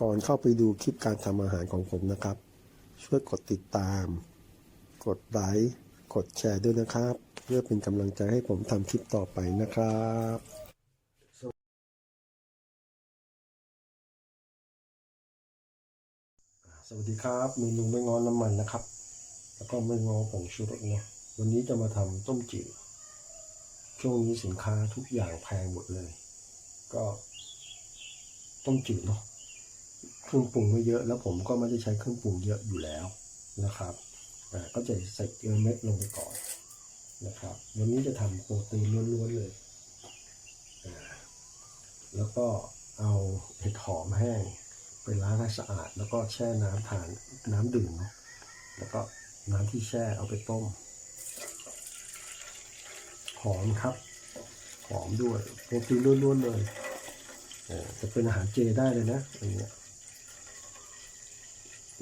ก่อนเข้าไปดูคลิปการทำอาหารของผมนะครับ ช่วยกดติดตาม กดไลค์กดแชร์ด้วยนะครับ เพื่อเป็นกำลังใจให้ผมทำคลิปต่อไปนะครับสวัสดีครับเมนูไม่งอน้ำมันนะครับ แล้วก็ไม่งอผงชูรสนะวันนี้จะมาทำต้มจืดช่วงนี้สินค้าทุกอย่างแพงหมดเลย ก็ต้มจืดเนาะ เครื่องปรุงไม่เยอะ แล้วผมก็ไม่ได้ใช้เครื่องปรุงเยอะอยู่แล้วนะครับก็จะใส่เกลือเม็ดลงไปก่อนนะครับวันนี้จะทำโปรตีนล้วนๆเลย แล้วก็เอาเห็ดหอมแห้งไปล้างให้สะอาด แล้วก็แช่น้ำทานน้ำดื่มแล้วก็น้ำที่แช่เอาไปต้ม หอมครับ หอมด้วยโปรตีนล้วนๆเลยจะเป็นอาหารเจได้เลยนะอันเนี้ย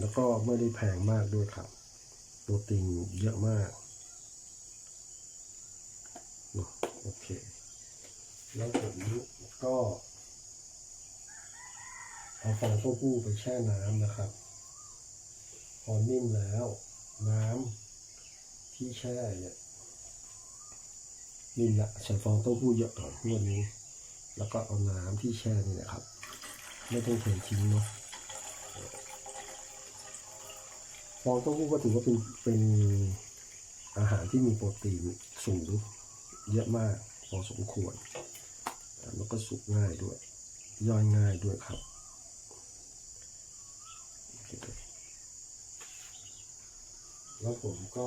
แล้วก็ไม่ได้แพงมากด้วยครับโปรตีนเยอะมากโอเค แล้วผมก็เอาฟองเต้าหู้ไปแช่น้ำนะครับ พอนิ่มแล้ว น้ำที่แช่เนี่ยนิ่มละใส่ฟองเต้าหู้เยอะก่อนงวดนี้ แล้วก็เอาน้ำที่แช่นี่นะครับ ไม่ต้องเททิ้งเนาะ ฟองเต้าหู้ก็ถือว่าเป็นเป็นอาหารที่มีโปรตีนสูงเยอะมากพอสมควร แล้วก็สุกง่ายด้วย ย่อยง่ายด้วยครับ แล้วผมก็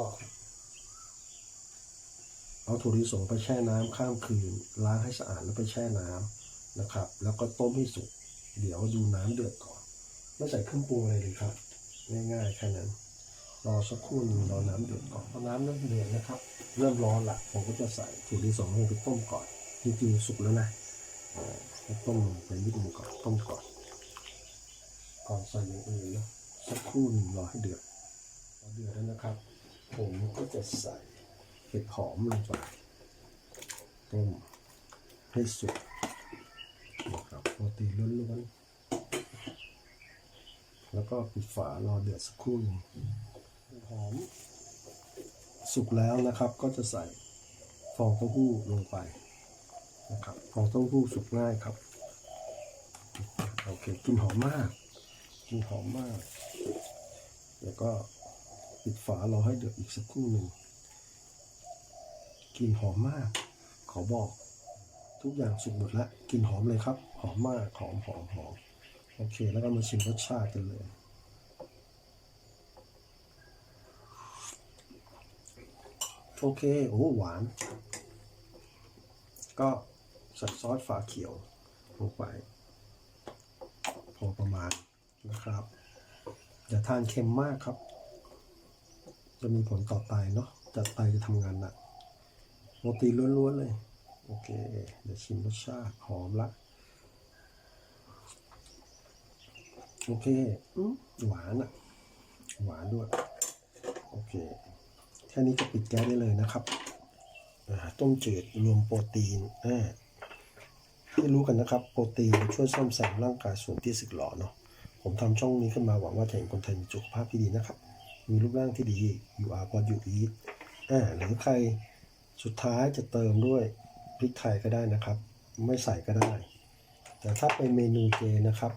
เอาถั่วลิสงไปแช่น้ำข้ามคืน ล้างให้สะอาดแล้วไปแช่น้ำนะครับ แล้วก็ต้มให้สุก เดี๋ยวดูน้ำเดือดก่อน ไม่ใส่เครื่องปรุงอะไรเลยครับ ง่ายๆแค่นั้น รอสักครู่หนึงรอน้ำเดือดก่อนพอน้ำเริ่มเดือดนะครับ เริ่มร้อนละผมก็จะใส่ถั่วลิสงลงไปต้มก่อนจริงๆสุกแล้วนะให้ต้มไปนิดนึงก่อนต้มก่อนก่อนใส่อย่างอื่นนะสักครู่หนึ่งรอให้เดือดพอเดือดแล้วนะครับ ผมก็จะใส่เห็ดหอมลงไปต้มให้สุกนะครับโปรตีนล้วนๆแล้วก็ปิดฝารอเดือดสักครู่นึง หอม สุกแล้วนะครับ ก็จะใส่ฟองเต้าหู้ลงไปนะครับฟองเต้าหู้สุกง่ายครับโอเคกลินหอมมากกลินหอมมาก แล้วก็ปิดฝารอให้เดือดอีกสักครู่หนึ่งกลิ่นหอมมาก ขอบอก ทุกอย่างสุกหมดแล้วกลิ่นหอมเลยครับ หอมมากหอมหอมหอมโอเค แล้วก็มาชิมรสชาติกันเลย โอเค โอ้หวาน ก็ใส่ซอสฝาเขียวลงไป พอประมาณนะครับ อย่าทานเค็มมากครับ จะมีผลต่อไตเนาะจะไตจะทำงานหนักโรตีล้วนๆเลย โอเค เดี๋ยวชิมรสชาติหอมละ โอเคอืมหวานอะหวานด้วย โอเค ค่นี้ก็ปิดแก๊สได้เลยนะครับต้มจืดรวมโปรตีนที่รู้กันนะครับ โปรตีนช่วยซ่อมแซมร่างกายส่วนที่สึกหรอเนาะผมทำช่องนี้ขึ้นมาหวังว่าจะเห็นคนไทยมีสุขภาพที่ดีนะครับ มีรูปร่างที่ดีอยู่อาพออยู่อีทอ่าหรือใครสุดท้ายจะเติมด้วยพริกไทยก็ได้นะครับ ไม่ใส่ก็ได้ แต่ถ้าเป็นเมนูเจนะครับ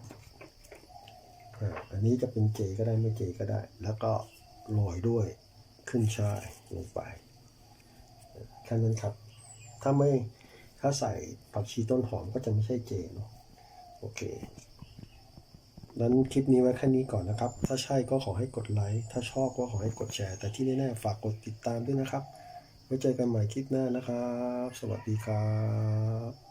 อ่าอันนี้จะเป็นเจก็ได้ไม่เจก็ได้ แล้วก็โรยด้วย ขึ้นช่ายลงไปแค่นั้นครับ ถ้าไม่ถ้าใส่ผักชีต้นหอมก็จะไม่ใช่เจเนาะโอเคนั้นคลิปนี้ไว้แค่นี้ก่อนนะครับ ถ้าใช่ก็ขอให้กดไลค์ถ้าชอบก็ขอให้กดแชร์ แต่ที่แน่ๆฝากกดติดตามด้วยนะครับไว้เจอกันใหม่คลิปหน้านะครับ สวัสดีครับ